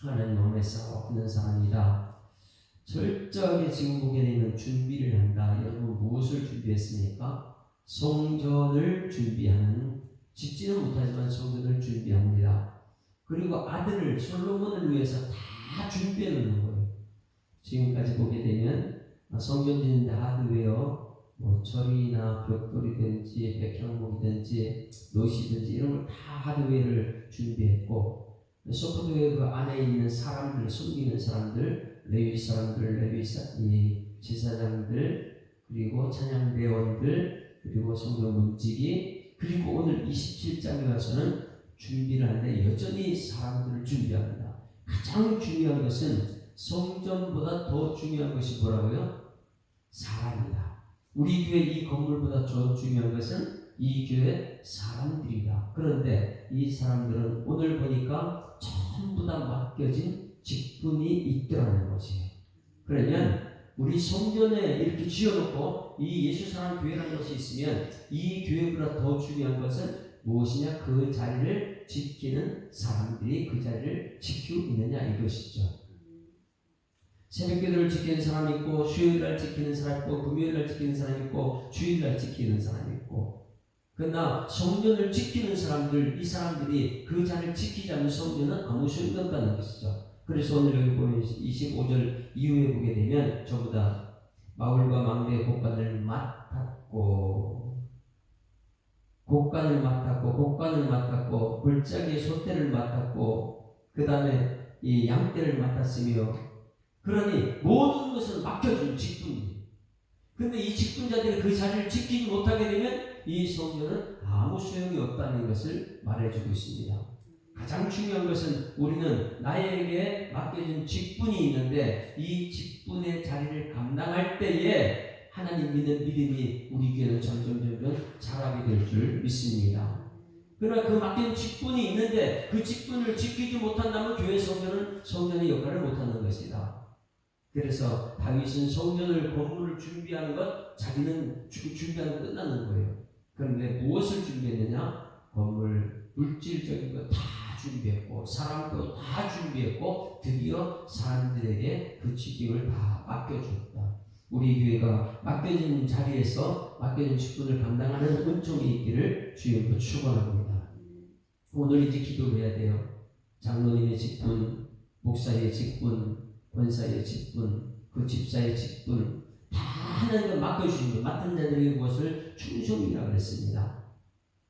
하나님 마음에서 없는 사람이다. 철저하게 지금 보게 되면 준비를 한다. 여러분 무엇을 준비했습니까? 성전을 준비하는 짓지는 못하지만 성전을 준비합니다. 그리고 아들을 솔로몬을 위해서 다 준비해 놓는 거예요. 지금까지 보게 되면 성전 짓는데 하드웨어, 뭐 철이나 벽돌이든지 백향목이든지 노시든지 이런 걸 다 하드웨어를 준비했고 소프트웨어 그 안에 있는 사람들, 숨기는 사람들, 레위 사람들, 레위 사, 이 제사장들, 그리고 찬양 대원들, 그리고 성경 문지기, 그리고 오늘 27장에 가서는 준비를 하는데 여전히 사람들을 준비합니다. 가장 중요한 것은 성전보다 더 중요한 것이 뭐라고요? 사람이다. 우리 교회 이 건물보다 더 중요한 것은 이 교회 사람들이다. 그런데 이 사람들은 오늘 보니까 전부 다 맡겨진 직분이 있더라는 것이에요. 그러면 우리 성전에 이렇게 지어놓고 이 예수 사람 교회라는 것이 있으면 이 교회보다 더 중요한 것은 무엇이냐? 그 자리를 지키는 사람들이 그 자리를 지키고 있느냐 이것이죠. 새벽기도를 지키는 사람이 있고 수요일날 지키는 사람 있고 금요일날 지키는 사람 있고 주일날 지키는 사람 있고 그러나 성전을 지키는 사람들 이 사람들이 그 자리를 지키지 않는 성전은 아무 소용이 없다는 것이죠. 그래서 오늘 여기 보면 25절 이후에 보게 되면 전부 다 마을과 망대의 곡간을 맡았고 곡간을 맡았고 곡간을 맡았고 불짝의 소대를 맡았고 그 다음에 이 양떼를 맡았으며 그러니 모든 것을 맡겨준 직분이 근데 이 직분자들이 그 자리를 지키지 못하게 되면 이 성전은 아무 소용이 없다는 것을 말해주고 있습니다. 가장 중요한 것은 우리는 나에게 맡겨진 직분이 있는데 이 직분의 자리를 감당할 때에 하나님 믿는 믿음이 우리 교회는 점점 점점 자라게 될 줄 믿습니다. 그러나 그 맡긴 직분이 있는데 그 직분을 지키지 못한다면 교회 성전은 성전의 역할을 못하는 것이다. 그래서 다윗은 성전을 건물을 준비하는 것 자기는 주- 준비하는 것 끝나는 거예요. 그런데 무엇을 준비했느냐? 건물 물질적인 거 다 준비했고 사람 도 다 준비했고 드디어 사람들에게 그 직임을 다 맡겨줬다. 우리 교회가 맡겨진 자리에서 맡겨진 직분을 감당하는 은총이 있기를 주님도 축원합니다. 오늘 이제 기도를 해야 돼요. 장로님의 직분, 목사의 직분, 권사의 직분, 그 집사의 직분 다 하나님께 맡겨주신 거 맡은 자들에게 무엇을 충성이라고 그랬습니다.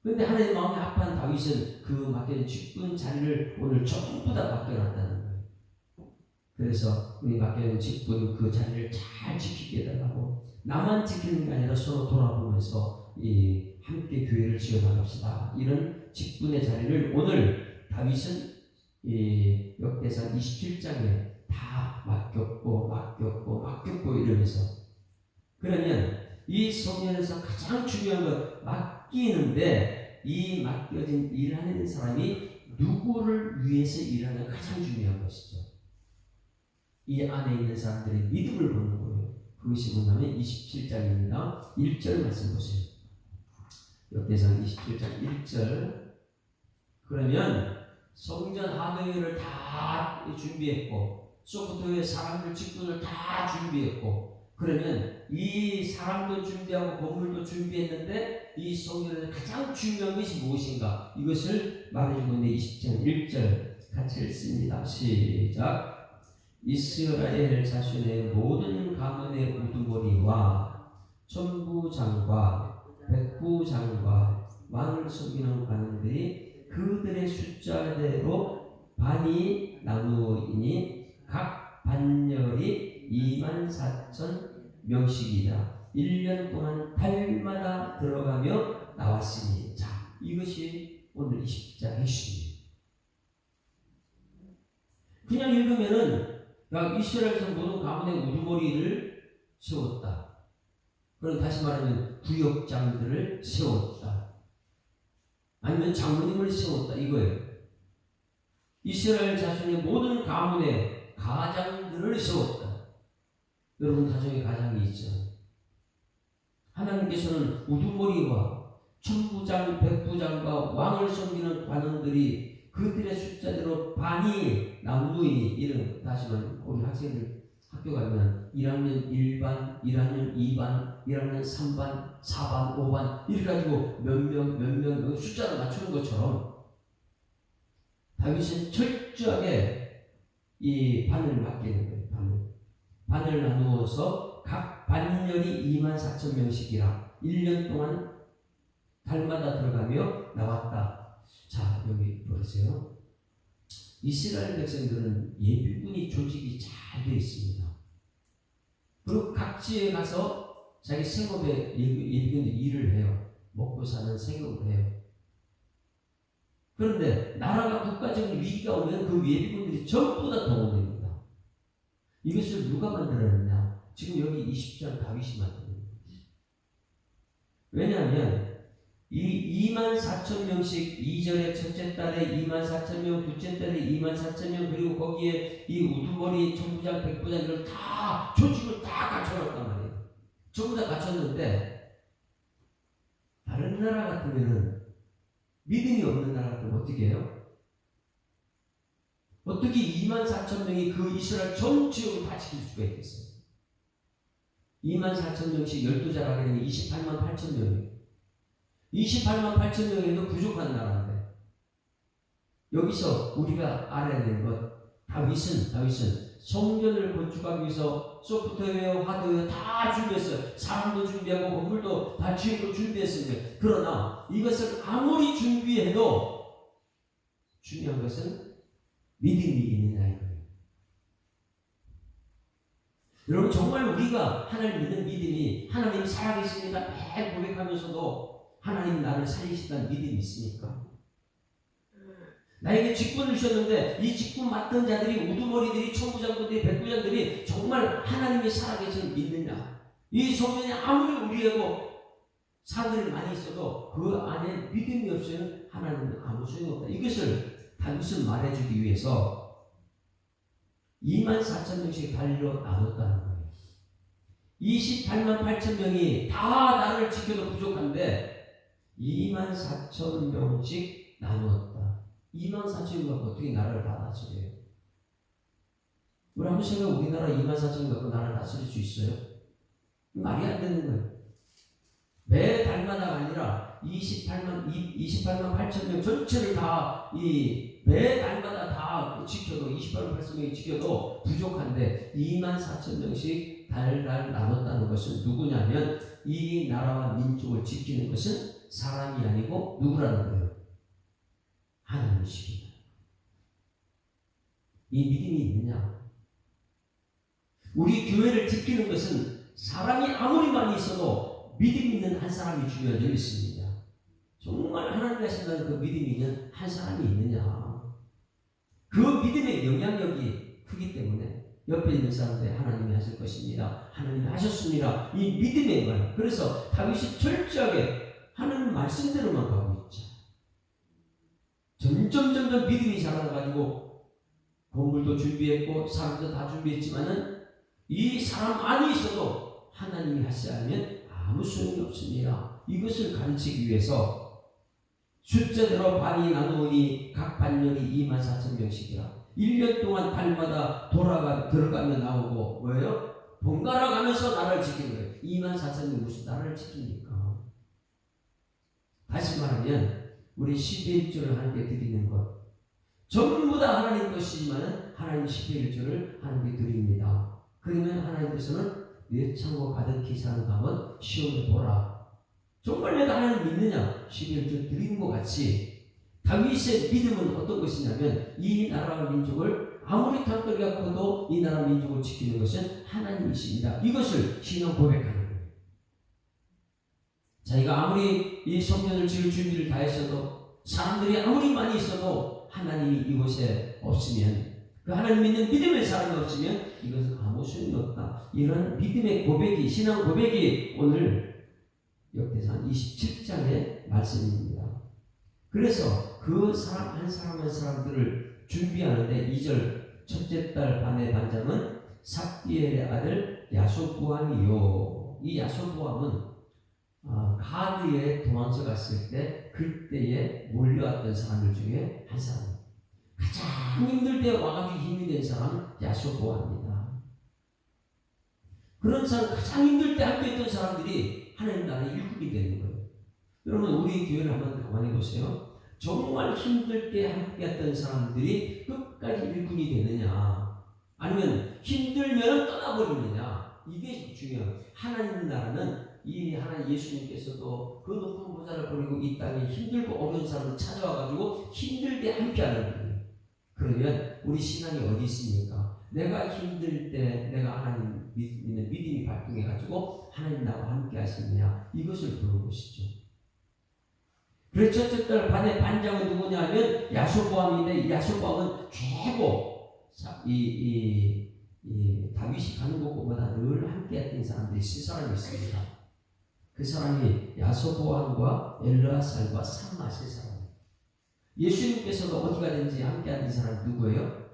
그런데 하나님 마음이 아파한 다윗은 그 맡겨진 직분 자리를 오늘 전부 다 맡겨놨다는 거예요. 그래서 우리 맡겨진 직분 그 자리를 잘 지키게 해달라고 나만 지키는 게 아니라 서로 돌아보면서 이 함께 교회를 지어나갑시다. 이런 직분의 자리를 오늘 다윗은 이 역대상 27장에 다 맡겼고 맡겼고 맡겼고 이러면서 그러면 이 성전에서 가장 중요한 건 맡기는데 이 맡겨진 일하는 사람이 누구를 위해서 일하는 가장 중요한 것이죠. 이 안에 있는 사람들의 믿음을 보는 거예요. 그것이 뭐냐면 27장입니다. 1절 말씀 보세요. 역대상 27장 1절 그러면 성전 하드웨어를 다 준비했고 소프트웨어 사람들 직분을 다 준비했고 그러면 이 사람도 준비하고 건물도 준비했는데 이 성전에서 가장 중요한 것이 무엇인가? 이것을 말해주고 있는 20장 1절 같이 읽습니다. 시작. 이스라엘 자신의 모든 가문의 우두머리와 천부장과 백부장과 왕을 섬기는 관원들이 그들의 숫자대로 반이 나누이니 각 반열이 2만 4천 명씩이다. 1년 동안 달마다 들어가며 나왔으니 자 이것이 오늘 20장 핵심이에요. 그냥 읽으면은 야 이스라엘에서 모든 가문의 우두머리를 세웠다. 그럼 다시 말하면 구역장들을 세웠다. 아니면 장로님을 세웠다 이거예요. 이스라엘 자신의 모든 가문의 가장들을 세웠다. 여러분 가정에 가장이 있죠. 하나님께서는 우두머리와 천부장, 백부장과 왕을 섬기는 관원들이 그들의 숫자대로 반이 나누이 이런 다시 말하면 우리 학생들 학교 가면 1학년 1반, 1학년 2반, 1학년 3반, 4반, 5반 이렇게 가지고 몇 명, 몇 명, 몇 숫자를 맞추는 것처럼 다윗은 철저하게 이 반을 맡기는. 반을 나누어서 각 반년이 2만 4천 명씩이라 1년 동안 달마다 들어가며 나왔다. 자, 여기 보세요. 이스라엘 백성들은 예비군이 조직이 잘 되어 있습니다. 그리고 각지에 가서 자기 생업에 예비- 예비군들이 일을 해요. 먹고 사는 생업을 해요. 그런데 나라가 국가적인 위기가 오면 그 예비군들이 전부 다 동원됩니다. 이것을 누가 만들어냈냐? 지금 여기 20장 다윗이 만듭니다. 왜냐하면 이 2만 4천 명씩 2절에 첫째 달에 2만 4천 명, 둘째 달에 2만 4천 명, 그리고 거기에 이 우두머리, 천부장, 백부장 이걸 다 조직을 다 갖춰놨단 말이에요. 전부 다 갖췄는데 다른 나라 같으면은 믿음이 없는 나라 같으면 어떻게 해요? 어떻게 2만 4천 명이 그 이스라엘 전체를 다 지킬 수가 있겠어요? 2만 4천 명씩 12잘 하게 되면 28만 8천 명이에요. 28만 8천 명에도 부족한 나라인데 여기서 우리가 알아야 되는 것 다윗은 다윗은 성전을 건축하기 위해서 소프트웨어, 하드웨어 다 준비했어요. 사람도 준비하고 건물도 다 지으로 준비했습니다. 그러나 이것을 아무리 준비해도 중요한 것은 믿음이 있느냐 이거예요. 여러분 정말 우리가 하나님 믿는 믿음이 하나님 살아계십니다. 매일 고백하면서도 하나님 나를 살리신다는 믿음이 있습니까? 나에게 직분을 주셨는데 이 직분 맡은 자들이 우두머리들이 총부장들이 백부장들이 정말 하나님이 살아계신 믿느냐? 이 성전이 아무리 우리하고 사람들이 많이 있어도 그 안에 믿음이 없으면 하나님은 아무 소용없다. 이것을 다윗은 말해주기 위해서 2만 4천 명씩 달려 나눴다는 거예요. 28만 8천 명이 다 나를 지켜도 부족한데 2만 4천 명씩 나누었다. 2만 4천 명 갖고 어떻게 나라를 다 다스려요? 우리 한번 생각 우리나라 2만 4천 명 갖고 나라를 다스릴 수 있어요? 말이 안 되는 거예요. 매 달마다가 아니라 28만 28만 8천 명 전체를 다 이 매 달마다 다 지켜도 28만 8천 명이 지켜도 부족한데 2만 4천 명씩 달달 나눴다는 것은 누구냐면 이 나라와 민족을 지키는 것은 사람이 아니고 누구라는 거예요? 하나님이십니다. 이 믿음이 있느냐? 우리 교회를 지키는 것은 사람이 아무리 많이 있어도 믿음 있는 한 사람이 중요하게 믿습니다. 정말 하나님 하신다는 그 믿음이 있는 한 사람이 있느냐? 그 믿음의 영향력이 크기 때문에 옆에 있는 사람들이 하나님이 하실 것입니다. 하나님이 하셨습니다. 이 믿음의 말. 그래서 다윗이 철저하게 하나님 말씀대로만 가고 있죠. 점점 점점 믿음이 자라가지고 건물도 준비했고 사람도 다 준비했지만은 이 사람 안에 있어도 하나님이 하시지 않으면 아무 소용이 없습니다. 이것을 가르치기 위해서 숫자대로 반이 나누니 각 반년이 2만 4천 명씩이라 1년 동안 달마다 돌아가 들어가며 나오고 뭐예요? 번갈아 가면서 나라를 지키는 거예요. 2만 4천 명 무슨 나라를 지킵니까? 다시 말하면 우리 11조를 하나님께 드리는 것 전부 다 하나님 것이지만 하나님 11조를 하나님께 드립니다. 그러면 하나님께서는 내 창고 가득히 사는 가면 시험을 보라. 정말 내가 하나님 믿느냐? 11조 드리는 것 같이 다윗의 믿음은 어떤 것이냐면 이 나라와 민족을 아무리 탑들이가 커도 이 나라 민족을 지키는 것은 하나님이십니다. 이것을 신앙 고백하는 거예요. 자기가 아무리 이 성전을 지을 준비를 다 했어도 사람들이 아무리 많이 있어도 하나님이 이곳에 없으면 그 하나님 믿는 믿음의 사람이 없으면 이것은 아무 소용이 없다. 이런 믿음의 고백이 신앙 고백이 오늘 역대상 27장의 말씀입니다. 그래서 그 사람 한 사람 한 사람들을 준비하는데 2절 첫째 딸 반의 반장은 삽디엘의 아들 야소부함이요. 이 야소부함은 어, 가드에 도망쳐 갔을 때 그때에 몰려왔던 사람들 중에 한 사람 가장 힘들 때 와가지고 힘이 된 사람은 야소보아입니다. 그런 사람 가장 힘들 때 함께 했던 사람들이 하나님 나라의 일꾼이 되는 거예요. 여러분 우리 교회를 한번 가만히 보세요. 정말 힘들 때 함께 했던 사람들이 끝까지 일꾼이 되느냐 아니면 힘들면 떠나버리느냐 이게 중요해요. 하나님 나라는 이 하나님 예수님께서도 그 높은 보좌를 버리고 이 땅에 힘들고 어려운 사람을 찾아와가지고 힘들 때 함께하는 거예요. 그러면 우리 신앙이 어디 있습니까? 내가 힘들 때 내가 하나님 믿는 믿음이 발동해가지고 하나님 나와 함께 하시느냐 이것을 보는 것이죠. 그래서 첫째 반의 반장은 누구냐면 야소보암인데 이 야소보암은 최고 자, 이, 이, 이 다윗이 가는 곳보다 늘 함께했던 사람들이 세 사람이 있습니다. 그 사람이 야소보암과 엘르아살과 삼마 세 사람. 예수님께서도 어디 가든지 함께하는 사람 누구예요?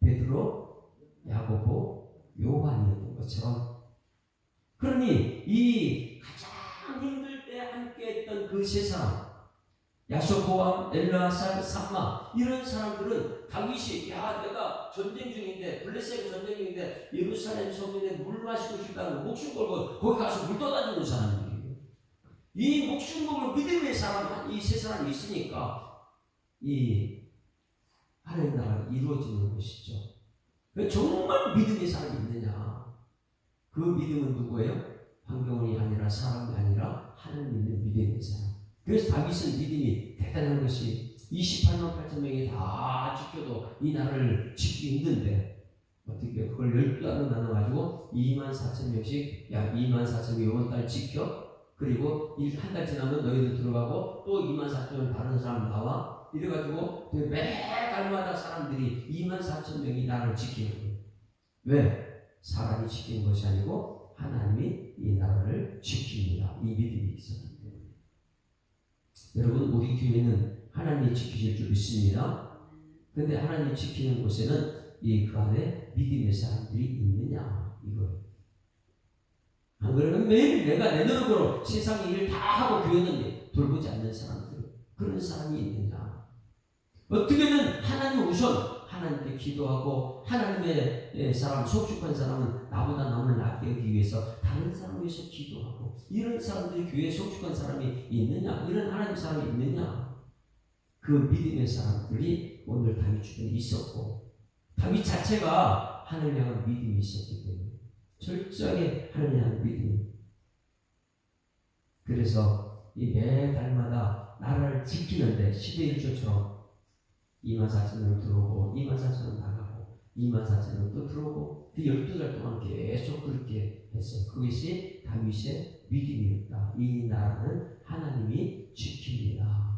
베드로, 야고보, 요한이었던 것처럼. 그러니 이 가장 힘들 때 함께했던 그 세 사람, 야소보암, 엘라살, 삼마 이런 사람들은 다윗이 야 내가 전쟁 중인데 블레셋 전쟁 중인데 예루살렘 성전에 물 마시고 싶다는 목숨 걸고 거기 가서 물 떠다주는 사람들이에요. 이 목숨 걸고 믿음의 사람 이 세 사람이 있으니까 이 하나님 나라가 이루어지는 것이죠. 그 정말 믿음의 사람이 있느냐? 그 믿음은 누구예요? 환경이 아니라 사람이 아니라 하나님 믿는 사람. 그래서 다윗은 믿음이 대단한 것이 28만 8천 명이 다 지켜도 이 나라를 지키기 힘든데 어떻게 그걸 12달로 나눠가지고 2만 4천 명씩 야 2만 4천 명 이번 달 지켜 그리고 한 달 지나면 너희들 들어가고 또 2만 4천 명 다른 사람 나와 이래가지고 매 달마다 사람들이 2만 4천 명이 나라를 지키는 거예요. 왜? 사람이 지키는 것이 아니고 하나님이 이 나라를 지킵니다. 이 믿음이 있었기 때문에. 여러분 우리 교회는 하나님이 지키실 줄 믿습니다. 근데 하나님 지키는 곳에는 이 그 안에 믿음의 사람들이 있느냐 이거예요. 안 그러면 매일 내가 내 노력으로 세상 일을 다 하고 교회는 돌보지 않는 사람들 그런 사람이 있느냐 어떻게든 하나님 우선 하나님께 기도하고 하나님의 예, 사람 속축한 사람은 나보다 남을 낫게 하기 위해서 다른 사람을 위해서 기도하고 이런 사람들이 교회에 속축한 사람이 있느냐 이런 하나님 사람이 있느냐? 그 믿음의 사람들이 오늘 다윗 주변에 있었고 다윗 자체가 하나님 향한 믿음이 있었기 때문에 철저하게 하나님 향한 믿음이. 그래서 이 매 달마다 나라를 지키는데 10의 1조처럼 2만 4천 명 들어오고 2만 4천 명 나가고 2만 4천 명또 들어오고 그 12달 동안 계속 그렇게 했어요. 그것이 다윗의 믿음이었다. 이 나라는 하나님이 지킵니다.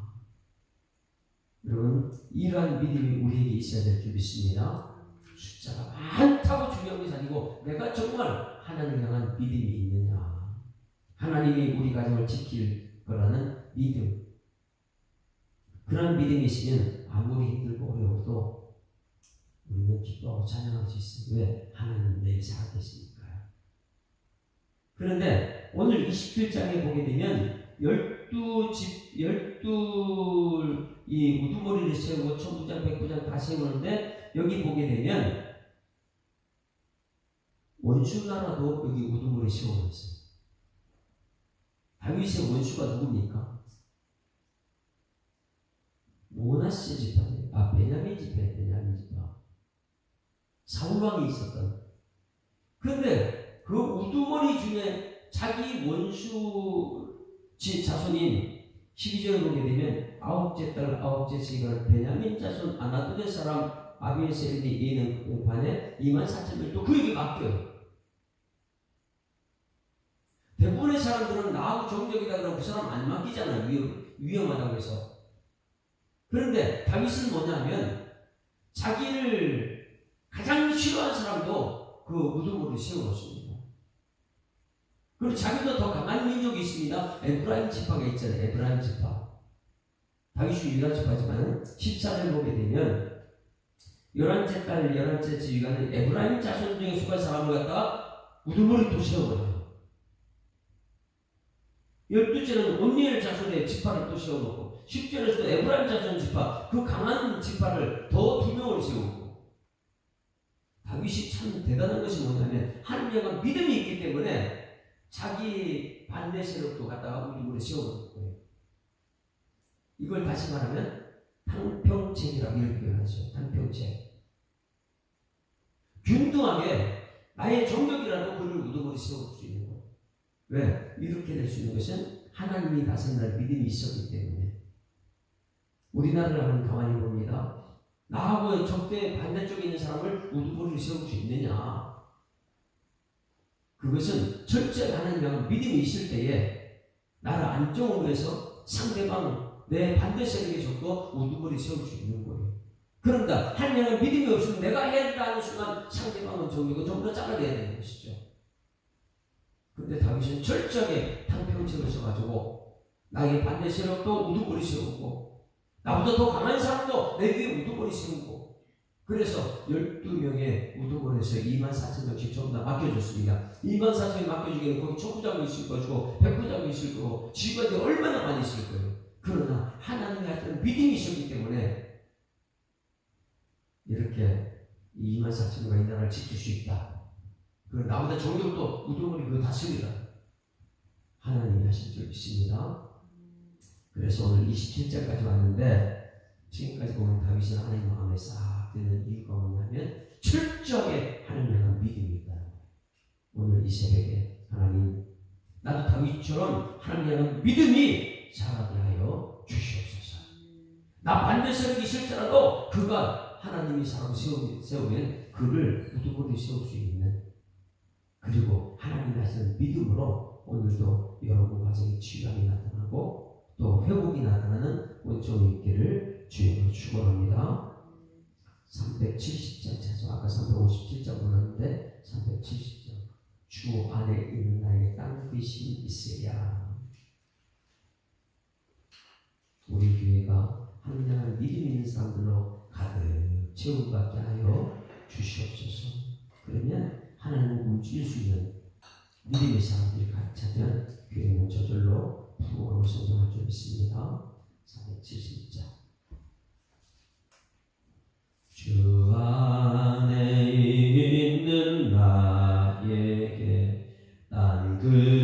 여러분 이러한 믿음이 우리에게 있어야 될 줄 믿습니다. 숫자가 많다고 중요한 것이 아니고 내가 정말 하나님을 향한 믿음이 있느냐 하나님이 우리 가정을 지킬 거라는 믿음 그런 믿음이 있으면 아무리 힘들고 어려워도 우리는 기뻐하고 찬양할 수 있어요. 왜? 하나님 내일 살아계시니까요. 그런데 오늘 27장에 보게 되면 열두 집, 열두 이 우두머리를 세우고 천부장, 백부장 다 세우는데 여기 보게 되면 원수 나라도 여기 우두머리 세워놨어요. 다윗의 원수가 누굽니까? 모나스 지파예요. 아 베냐민 지파, 베냐민 지파. 사울 왕이 있었던. 그런데 그 우두머리 중에 자기 원수 지 자손인 12절을 보게 되면 아홉째 딸 아홉째 시간 베냐민 자손 아나도의 사람 아비에셀이 예는 반에 2만 4천 명또 그에게 맡겨요. 대부분의 사람들은 나하고 정적이다 그러고 그 사람 안 맡기잖아요. 위험, 위험하다고 해서. 그런데 다윗은 뭐냐면 자기를 가장 싫어하는 사람도 그 무덤으로 세워놓습니다. 그리고 자기도 더 강한 민족이 있습니다. 에브라임 지파가 있잖아요. 에브라임 지파. 다윗이 유다 지파지만 14절 보게 되면 열한째 딸 열한째 지휘관은 에브라임 자손 중에 속한 사람을 갖다가 우두머리 또 세워버려요. 열두째는 온니엘 자손의 지파를 또 세워놓고 10절에서도 에브라임 자손 지파 그 강한 지파를 더 두 명을 세우고 다윗이 참 대단한 것이 뭐냐면 하나님과 믿음이 있기 때문에 자기 반대 세력도 갖다가 우두머리 세워놓은 거예요. 이걸 다시 말하면 탕평책이라고 이렇게 표현하죠. 탕평책. 균등하게 나의 정력이라도 그를 우두머리 세울 수 있는 거. 왜? 이렇게 될 수 있는 것은 하나님이 다스린다는 믿음이 있었기 때문에. 우리나라를 한번 가만히 봅니다. 나하고 적대 반대쪽에 있는 사람을 우두머리를 세울 수 있느냐? 그것은 철저히 하나님과 믿음이 있을 때에 나를 안정으로 해서 상대방 내 반대 세력의 적도 우두머리 세울 수 있는 거예요. 그런다. 하나님과 믿음이 없으면 내가 해야 된다 하는 순간 상대방은 정리고 전부 다 잘라내야 되는 것이죠. 근데 다윗은 철저하게 탕평책을 써가지고 나의 반대 세력도 우두머리 세우고 나보다 더 강한 사람도 내 위에 우두머리 세우고 그래서 12명의 우두머리에서 2만 4천 명씩 전부 다 맡겨줬습니다. 2만 4천이 맡겨주기에는 거기 촉구장이 있을 것이고 백부장이 있을 거고 직원들이 얼마나 많이 있을 거예요. 그러나 하나님의 하여튼 믿음이 있었기 때문에 이렇게 2만 4천 명이 나라를 지킬 수 있다. 그리고 나보다 정력도 우두머리 그거 다 씁니다. 하나님이 하신 줄 믿습니다. 그래서 오늘 27절까지 왔는데 지금까지 보면 다윗은 하나님 마음에 싹 드는 이유가 뭐냐면 철저하게 하나님 향한 믿음이 있다는 거예요. 오늘 이 새벽에 하나님 나도 다윗처럼 하나님 향한 믿음이 자라게 하여 주시옵소서. 나 반대 세력이 있을지라도 그가 하나님이 사람 세우- 세우면 그를 우두머리 세울 수 있는 그리고 하나님 하시는 믿음으로 오늘도 여러분 가정에 치유함이 나타나고 또 회복이 나타나는 원종이 있기를 주님으로 축원합니다. 370장 찾아 아까 357장 불렀는데 370장. 주 안에 있는 나에게 땅끝이 있으랴. 우리 교회가 하나님을 믿음 있는 사람들로 가득 채움받게 하여 주시옵소서. 그러면 하나님을 움직일 수 있는 믿음의 사람들이 가득 차면 교회는 저절로 부흥하고 성장할 줄 믿습니다. 470장 주 안에 있는 나에게 딴것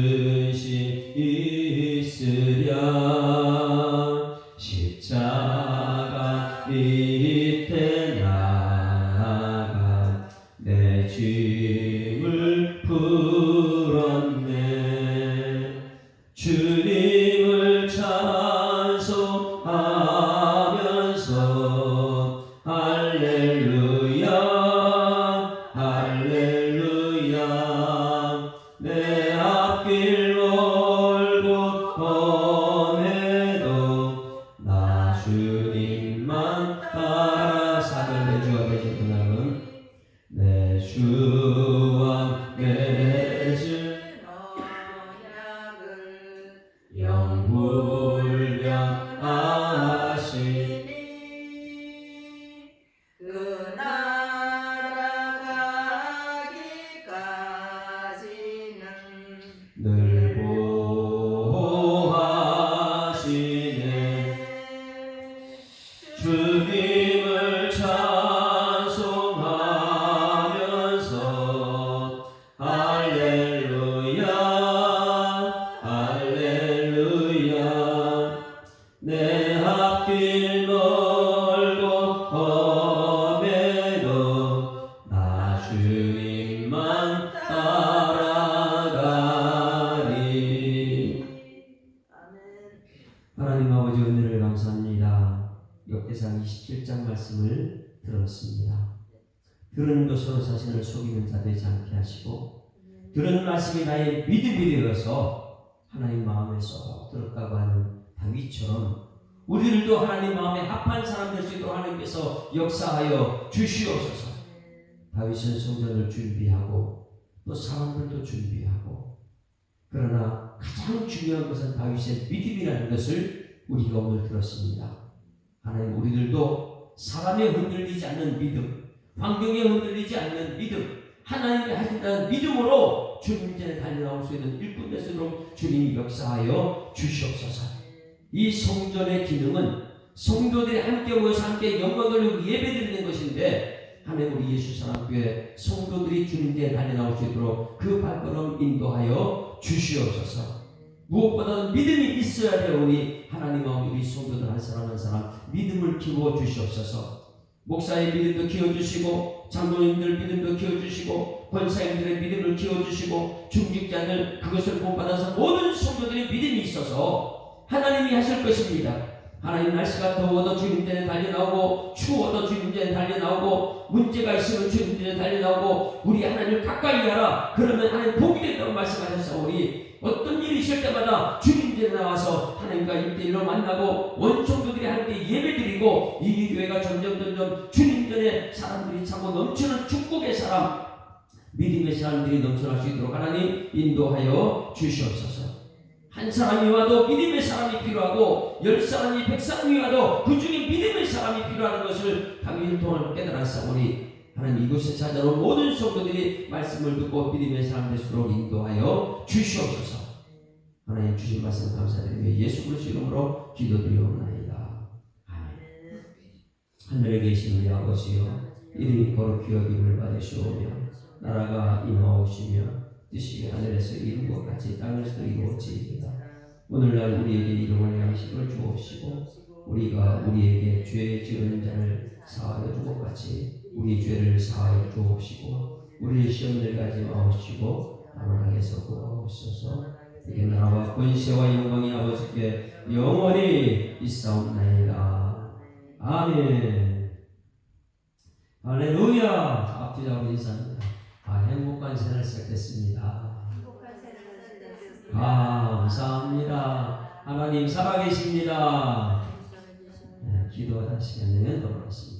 말씀이 나의 믿음이 되어서 하나님 마음에 쏙 들었다고 하는 다윗처럼 우리들도 하나님 마음에 합한 사람 될 수 있도록 하나님께서 역사하여 주시옵소서. 다윗은 성전을 준비하고 또 사람들도 준비하고 그러나 가장 중요한 것은 다윗의 믿음이라는 것을 우리가 오늘 들었습니다. 하나님 우리들도 사람에 흔들리지 않는 믿음, 환경에 흔들리지 않는 믿음, 하나님이 하신다는 믿음으로 주님 전에 달려나올 수 있는 일꾼 되도록 주님이 역사하여 주시옵소서. 이 성전의 기능은 성도들이 함께 모여서 함께 영광 돌리고 예배 드리는 것인데 하나님 우리 예수 사랑교회 성도들이 주님께 달려나올 수 있도록 그 발걸음 인도하여 주시옵소서. 무엇보다도 믿음이 있어야 되오니 하나님과 우리 성도들 한 사람 한 사람 믿음을 키워 주시옵소서. 목사의 믿음도 키워 주시고 장로님들 믿음도 키워 주시고 권사님들의 믿음을 키워 주시고 중직자들 그것을 본받아서 모든 성도들의 믿음이 있어서 하나님이 하실 것입니다. 하나님 날씨가 더워도 주님 전에 달려나오고 추워도 주님 전에 달려나오고 문제가 있으면 주님 전에 달려나오고 우리 하나님을 가까이 하라 그러면 하나님 복이 된다고 말씀하셨사오니 어떤 일이 있을 때마다 주님 전에 나와서 하나님과 일대일로 만나고 원성도들이 함께 예배드리고 이 교회가 점점 점점 주님 전에 사람들이 차고 넘치는 축복의 사람 믿음의 사람들이 넘쳐날 수 있도록 하나님 인도하여 주시옵소서. 한 사람이 와도 믿음의 사람이 필요하고 열 사람이 백 사람이 와도 그 중에 믿음의 사람이 필요한 것을 강의를 통해 깨달았사오니 하나님 이곳에 찾아온 모든 성도들이 말씀을 듣고 믿음의 사람 되수록 인도하여 주시옵소서. 하나님 주신 말씀 감사드리며 예수 그리스도 이름으로 기도드리옵나이다. 아멘. 하늘에 계신 우리 아버지여 이름이 거룩히 여김을 받으시오며 나라가 임하오시며 뜻이 하늘에서 이룬 것 같이 땅에서도 이루어지이다. 오늘날 우리에게 일용할 양식을 주옵시고 우리가 우리에게 죄 지은 자를 사하여 준것 같이 우리 죄를 사하여 주옵시고 우리 시험을 가지 마옵시고 악에서 구하옵소서. 이게 나라와 권세와 영광이 아버지께 영원히 있사옵나이다. 아멘. 할렐루야. 앞뒤자고 인사합니다 아 행복한 생활 시작됐습니다. 감사합니다. 하나님 살아계십니다. 네, 기도하다 시간 되면 돌아왔습니다